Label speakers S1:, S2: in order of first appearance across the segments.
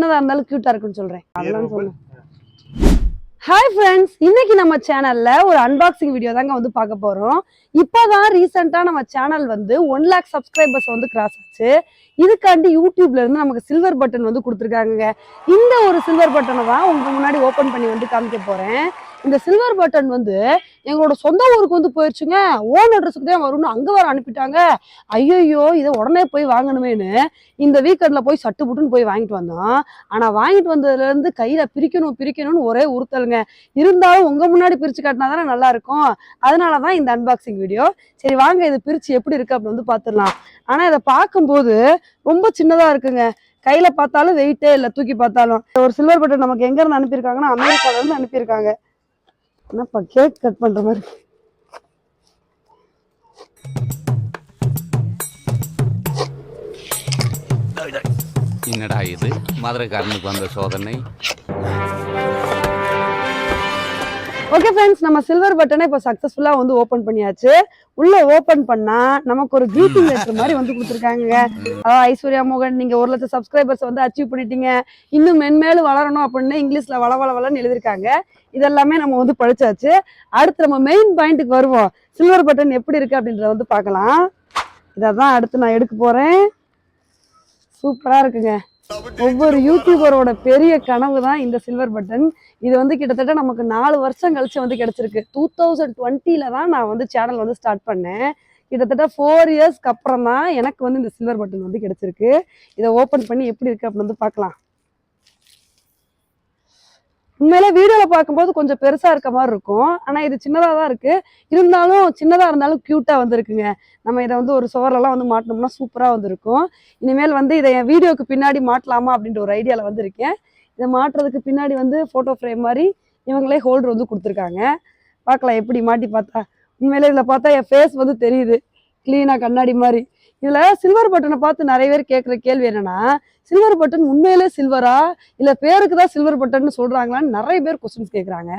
S1: என்னதா இருந்தாலும் கியூட்டா இருக்குன்னு சொல்றேன். அதெல்லாம் சொல்லுங்க ஹாய் ஃப்ரெண்ட்ஸ் இன்னைக்கு நம்ம சேனல்ல ஒரு அன்பாக்சிங் வீடியோ தாங்க வந்து பார்க்க போறோம். இப்போதான் ரீசெண்டா நம்ம சேனல் வந்து ஒன் லேக் சப்ஸ்கிரைபர்ஸ் வந்து கிராஸ் ஆச்சு. இதுக்காண்டி யூடியூப்ல இருந்து நமக்கு சில்வர் பட்டன் வந்து கொடுத்துருக்காங்க இந்த ஒரு சில்வர் பட்டனை தான் உங்க முன்னாடி ஓபன் பண்ணி வந்து காமிக்க போறேன். இந்த சில்வர் பட்டன் வந்து எங்களோட சொந்த ஊருக்கு வந்து போயிடுச்சுங்க ஓன் அட்ரஸுக்கு தான் வரும்னு அங்கே வர அனுப்பிட்டாங்க. ஐயோ இதை உடனே போய் வாங்கணுமேனு இந்த வீக்கெண்டில் போய் சட்டு புட்டுன்னு போய் வாங்கிட்டு வந்தோம். ஆனால் வாங்கிட்டு வந்ததுலேருந்து கையில் பிரிக்கணும் பிரிக்கணும்னு ஒரே உறுத்தலுங்க. இருந்தாலும் உங்கள் முன்னாடி பிரித்து காட்டினா தானே நல்லாயிருக்கும் அதனால தான் இந்த அன்பாக்சிங் வீடியோ சரி வாங்க இது பிரித்து எப்படி இருக்குது அப்படின்னு வந்து பார்த்துடலாம் ஆனால் இதை பார்க்கும்போது ரொம்ப சின்னதாக இருக்குங்க. கையில பார்த்தாலும் வெயிட்டே இல்லை தூக்கி பார்த்தாலும். ஒரு சில்வர் பட்டன் நமக்கு எங்க இருந்து அனுப்பியிருக்காங்கன்னா அமெரிக்கால இருந்து அனுப்பியிருக்காங்க. என்னப்பா கேக் கட் பண்ணுற மாதிரி
S2: என்னடா இது? மதுரைக்காரனுக்கு வந்த சோதனை.
S1: ஓகே ஃப்ரெண்ட்ஸ் நம்ம சில்வர் பட்டனை இப்போ சக்ஸஸ்ஃபுல்லாக வந்து ஓப்பன் பண்ணியாச்சு. உள்ள ஓப்பன் பண்ணா நமக்கு ஒரு greeting லெட்டர் மாதிரி வந்து கொடுத்துருக்காங்க அதாவது ஐஸ்வர்யா மோகன் நீங்க ஒரு லட்சம் சப்ஸ்கிரைபர்ஸ் வந்து அச்சீவ் பண்ணிட்டீங்க. இன்னும் மென்மேலும் வளரணும் அப்படின்னு இங்கிலீஷ்ல வள வள வளன்னு எழுதியிருக்காங்க. இதெல்லாமே நம்ம வந்து படிச்சாச்சு. அடுத்து நம்ம மெயின் பாயிண்ட்டுக்கு வருவோம். சில்வர் பட்டன் எப்படி இருக்கு அப்படின்றத வந்து பார்க்கலாம். இதை தான் அடுத்து நான் எடுக்க போறேன். சூப்பராக இருக்குங்க. ஒவ்வொரு யூடியூபரோட பெரிய கனவு தான் இந்த சில்வர் பட்டன் இது வந்து கிட்டத்தட்ட நமக்கு நாலு வருஷம் கழிச்சு வந்து கிடைச்சிருக்கு. டூ தௌசண்ட் டுவெண்ட்டில தான் நான் வந்து சேனல் வந்து ஸ்டார்ட் பண்ணேன். கிட்டத்தட்ட ஃபோர் இயர்ஸ்க்கு அப்புறம் தான் எனக்கு வந்து இந்த சில்வர் பட்டன் வந்து கிடைச்சிருக்கு. இதை ஓப்பன் பண்ணி எப்படி இருக்கு அப்படின்னு வந்து பார்க்கலாம். உண்மையிலே வீடியோல பார்க்கும்போது கொஞ்சம் பெருசா இருக்க மாதிரி இருக்கும். ஆனா இது சின்னதா தான் இருக்கு. இருந்தாலும் சின்னதா இருந்தாலும் கியூட்டா வந்திருக்குங்க. நம்ம இதை வந்து ஒரு சுவர்லலாம் வந்து மாட்டினோம்னா சூப்பரா வந்திருக்கும். இனிமேல் வந்து இதை என் வீடியோக்கு பின்னாடி மாட்டலாமா அப்படின்ற ஒரு ஐடியால வந்திருக்கேன். இதை மாட்டுறதுக்கு பின்னாடி வந்து ஃபோட்டோ ஃப்ரேம் மாதிரி இவங்களே ஹோல்டர் வந்து கொடுத்துருக்காங்க. பார்க்கலாம் எப்படி மாட்டி பார்த்தா. உண்மையிலே இதில் பார்த்தா என் ஃபேஸ் வந்து தெரியுது. க்ளீனாக கண்ணாடி மாதிரி. இதில் சில்வர் பட்டனை பார்த்து நிறைய பேர் கேட்குற கேள்வி என்னென்னா சில்வர் பட்டன் உண்மையிலே சில்வரா இல்லை பேருக்கு தான் சில்வர் பட்டன் சொல்கிறாங்களான்னு நிறைய பேர் கொஸ்டின்ஸ் கேட்குறாங்க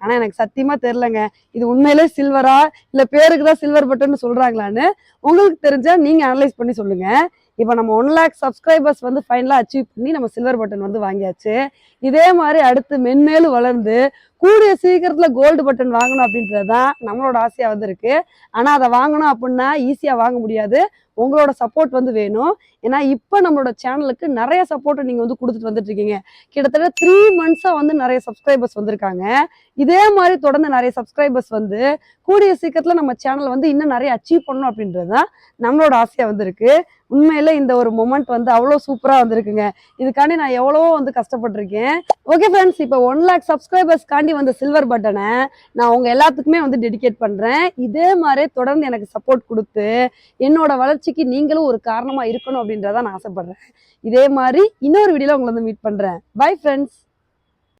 S1: ஆனால் எனக்கு சத்தியமாக தெரிலங்க இது உண்மையிலே சில்வரா இல்லை பேருக்கு தான் சில்வர் பட்டன் சொல்கிறாங்களான்னு உங்களுக்கு தெரிஞ்சால் நீங்கள் அனலைஸ் பண்ணி சொல்லுங்கள் இப்போ நம்ம ஒன் லேக் சப்ஸ்கிரைபர்ஸ் வந்து ஃபைனலாக அச்சீவ் பண்ணி நம்ம சில்வர் பட்டன் வந்து வாங்கியாச்சு. இதே மாதிரி அடுத்து மென்மேலும் வளர்ந்து கூடிய சீக்கிரத்தில் கோல்டு பட்டன் வாங்கணும் அப்படின்றது தான் நம்மளோட ஆசையாக வந்து இருக்கு. ஆனால் அதை வாங்கணும் அப்படின்னா ஈஸியாக வாங்க முடியாது. உங்களோட சப்போர்ட் வந்து வேணும். ஏன்னா இப்போ நம்மளோட சேனலுக்கு நிறைய சப்போர்ட்டை நீங்கள் வந்து கொடுத்துட்டு வந்துட்டு இருக்கீங்க. கிட்டத்தட்ட த்ரீ மந்த்ஸாக வந்து நிறைய சப்ஸ்கிரைபர்ஸ் வந்திருக்காங்க. இதே மாதிரி தொடர்ந்து நிறைய சப்ஸ்கிரைபர்ஸ் வந்து கூடிய சீக்கிரத்தில் நம்ம சேனல் வந்து இன்னும் நிறைய அச்சீவ் பண்ணணும் அப்படின்றது தான் நம்மளோட ஆசையாக வந்து இருக்கு. உண்மையில இந்த ஒரு மொமெண்ட் வந்து அவ்வளோ சூப்பராக வந்திருக்குங்க. இதுக்காண்டி நான் எவ்வளவோ வந்து கஷ்டப்பட்டிருக்கேன். ஓகே ஃப்ரெண்ட்ஸ் இப்போ ஒன் லேக் சப்ஸ்கிரைபர்ஸ் காண்டி வந்த சில்வர் பட்டனை நான் உங்க எல்லாத்துக்குமே வந்து டெடிகேட் பண்றேன். இதே மாதிரி தொடர்ந்து எனக்கு சப்போர்ட் கொடுத்து என்னோட வளர்ச்சிக்கு நீங்களும் ஒரு காரணமா இருக்கணும் அப்படின்றத நான் ஆசைப்படுறேன். இதே மாதிரி இன்னொரு வீடியோல உங்களை வந்து மீட் பண்றேன். Bye friends